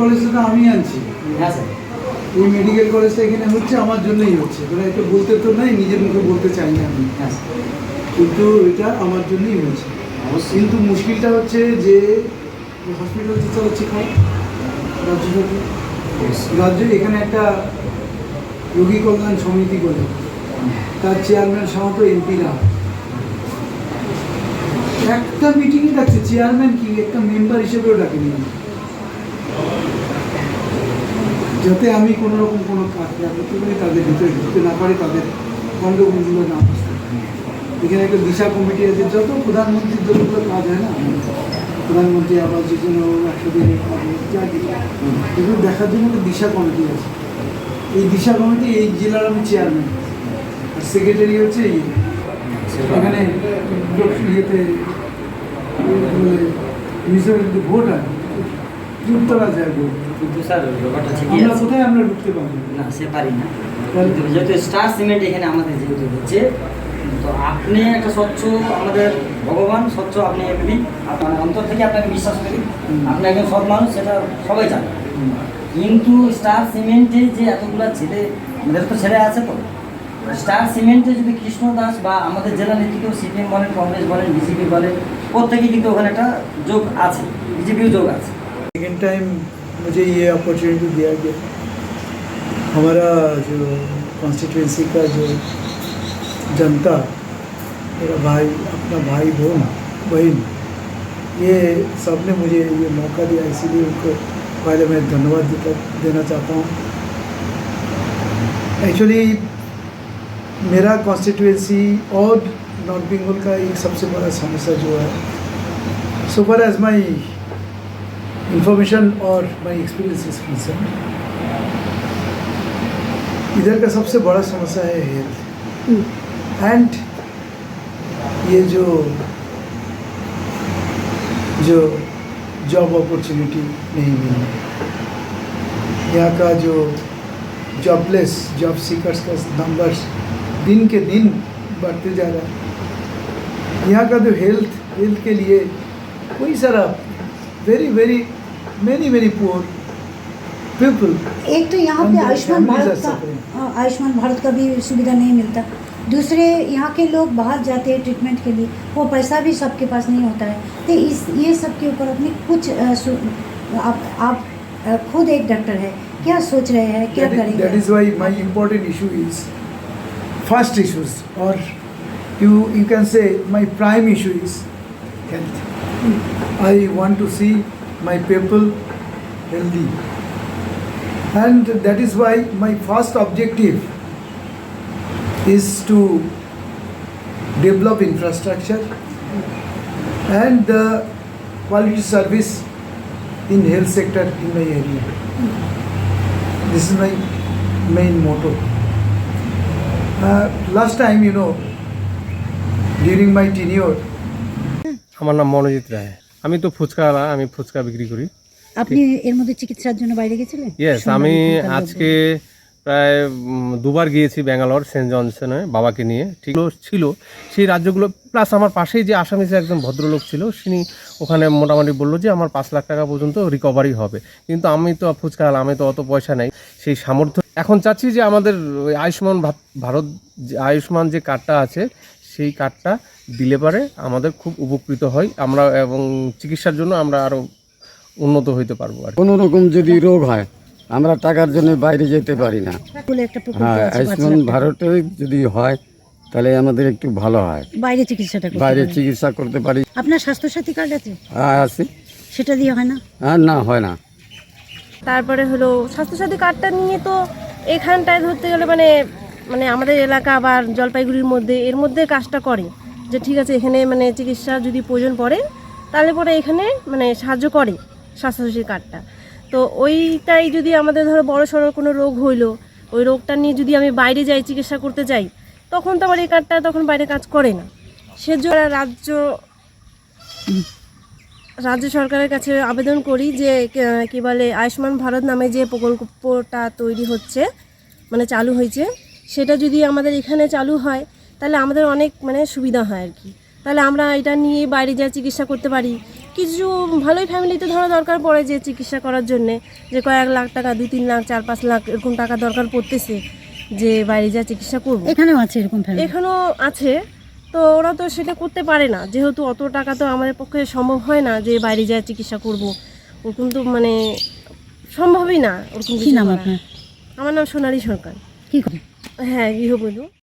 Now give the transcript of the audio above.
কলেজটা আমি আনছি। হ্যাঁ স্যার। এই মেডিকেল কলেজটা এখানে হচ্ছে আমার জন্যই হচ্ছে। তোরা এটা বলতে তো নাই নিজের মুখে বলতে চাই না আমি। হ্যাঁ কিন্তু এটা আমার জন্যই হয়েছে। কিন্তু মুশকিলটা হচ্ছে যে হসপিটাল তো চালাচ্ছে খাই রাজ্য সরকার। রাজ্য এখানে একটা রোগী কল্যাণ সমিতি করে তার চেয়ারম্যান সমস্ত এমপিরা একটা মিটিংয়ে ডাকছে চেয়ারম্যান কি? একটা মেম্বার হিসেবেও ডাকেনি। যাতে আমি কোনো রকম কোনো কাজ পারি তাদের ভিতরে ঢুকতে না পারি, তাদের গণ্ডগোলগুলো না বুঝতে এখানে একটা দিশা কমিটি আছে, যত প্রধানমন্ত্রীর যতগুলো কাজ হয় না, প্রধানমন্ত্রী আবাস যোজনা একশো দিনের যা কিছু এগুলো দেখার জন্য একটা দিশা কমিটি আছে। এই দিশা কমিটি এই জেলার আমি চেয়ারম্যান, আর সেক্রেটারি হচ্ছে এই। এখানে ইয়েতে মিউনিসিপ্যালিটি ভোট হয় পারা কিন্তু স্যার ব্যাপারটা ঠিকই আমরা কোথায় আমরা ঢুকতে পারব? না সে পারি না। যেহেতু স্টার সিমেন্ট এখানে আমাদের যেহেতু হচ্ছে তো আপনি একটা স্বচ্ছ আমাদের ভগবান স্বচ্ছ আপনি এমনি আপনার অন্তর থেকে আপনাকে বিশ্বাস করি আপনি একজন সৎ মানুষ সেটা সবাই জানে। কিন্তু স্টার সিমেন্টে যে এতগুলা ছেলে আমাদের তো ছেলে আছে তো। স্টার সিমেন্টে যদি কৃষ্ণ দাস বা আমাদের জেলা নেতৃত্ব সিপিএম বলেন কংগ্রেস বলেন বিজেপি বলেন প্রত্যেকে কিন্তু ওখানে একটা যোগ আছে বিজেপিও যোগ আছে। सेकेंड टाइम मुझे ये अपॉर्चुनिटी दिया गया हमारा जो कॉन्स्टिट्यूंसी का जो जनता, मेरा भाई, अपना भाई बहन बहन, ये सबने मुझे ये मौका दिया, इसीलिए उनको पहले मैं धन्यवाद देना चाहता हूँ। एक्चुअली मेरा कॉन्स्टिट्यूंसी और नॉर्थ बंगाल का एक सबसे बड़ा समस्या जो है सो फार एज माई इंफॉर्मेशन और माई एक्सपीरियंस इज़ कंसर्न इधर का सबसे बड़ा समस्या है हेल्थ एंड ये जो जो जॉब अपॉर्चुनिटी नहीं मिलना यहाँ का जो जॉबलेस जॉब सीकर्स का नंबर्स दिन के दिन बढ़ते जा रहा है. यहाँ का जो हेल्थ हेल्थ के लिए कोई सारा very very many many poor people एक तो यहाँ पे आयुष्मान भारत का हाँ, आयुष्मान भारत का भी सुविधा नहीं मिलता। दूसरे यहाँ के लोग बाहर जाते हैं ट्रीटमेंट के लिए वो पैसा भी सबके पास नहीं होता है। तो इस ये सब के ऊपर अपनी कुछ आ, आप आप खुद एक डॉक्टर है। क्या सोच रहे हैं क्या करेंगे? That is why my important issue is first issues और you you can say my prime issue is health I want to see my people healthy and that is why my first objective is to develop infrastructure and the quality service in health sector in my area this is my main motto. Uh, last time, you know, during my tenure, আমার নাম মনোজিৎ রায় আমি তো ফুচকাওয়ালা আমি ফুচকা বিক্রি করি। আপনি এর মধ্যে চিকিৎসার জন্য বাইরে গেছিলেন? ইয়েস আমি আজকে প্রায় দুবার গিয়েছি ব্যাঙ্গালোর সেন্ট জনসনে বাবাকে নিয়ে। ঠিক ছিল সেই রাজ্যগুলো প্লাস আমার পাশেই যে আসামিসে একজন ভদ্রলোক ছিল তিনি ওখানে মোটামুটি বলল যে আমার পাঁচ লাখ টাকা পর্যন্ত রিকভারি হবে। কিন্তু আমি তো ফুচকাওয়ালা আমি তো অত পয়সা নেই। সেই সামর্থ্য এখন চাচ্ছি যে আমাদের ওই আয়ুষ্মান ভারত আয়ুষ্মান যে কার্ডটা আছে সেই কার্ডটা দিলে পারে আমাদের খুব উপকৃত হয়। আমরা এবং চিকিৎসার জন্য আমরা আরও উন্নত হইতে পারব আর কোনো রকম যদি রোগ হয় আমরা টাকার জন্য বাইরে যেতে পারি না। হ্যাঁ আছে, আয়ুষ্মান ভারতে যদি হয় তাহলে আমাদের একটু ভালো হয়। বাইরে চিকিৎসাটা বাইরে চিকিৎসা করতে পারি। আপনার স্বাস্থ্যসাথী কার্ড আছে? হ্যাঁ আছি। সেটা দিয়ে হয় না? হ্যাঁ না হয় না। তারপরে হলো স্বাস্থ্যসাথী কার্ডটা নিয়ে তো এখানটায় ধরতে গেলে মানে মানে আমাদের এলাকা বা জলপাইগুড়ির মধ্যে, এর মধ্যে কাজটা করে। যে ঠিক আছে, এখানে মানে চিকিৎসা যদি প্রয়োজন পড়ে, তাহলে পরে এখানে মানে সাহায্য করে স্বাস্থ্যসাথী কার্ডটা। তো ওইটাই যদি আমাদের ধরো বড় সড়ো কোনো রোগ হইল, ওই রোগটা নিয়ে যদি আমি বাইরে যাই, চিকিৎসা করতে যাই, তখন তো আমার এই কার্ডটা তখন বাইরে কাজ করে না। সেজন্য রাজ্য রাজ্য সরকারের কাছে আবেদন করি যে, কে- কি বলে, আয়ুষ্মান ভারত নামে যে প্রকল্পটা তৈরি হচ্ছে মানে চালু হয়েছে সেটা যদি আমাদের এখানে চালু হয় তাহলে আমাদের অনেক মানে সুবিধা হয় আর কি। তাহলে আমরা এটা নিয়ে বাইরে যা চিকিৎসা করতে পারি। কিছু ভালোই ফ্যামিলিতে ধরো দরকার পড়ে যে চিকিৎসা করার জন্যে যে কয়েক লাখ টাকা দুই তিন লাখ চার পাঁচ লাখ এরকম টাকা দরকার পড়তেছে যে বাইরে যা চিকিৎসা করব। এখানেও আছে এরকম এখানেও আছে। তো ওরা তো সেটা করতে পারে না। যেহেতু অত টাকা তো আমাদের পক্ষে সম্ভব হয় না যে বাইরে যায় চিকিৎসা করব। ওরকম তো মানে সম্ভবই না ওরকম কি নাম আপনার? আমার নাম সোনালী সরকার। কী করে হ্যাঁ গৃহবধূ।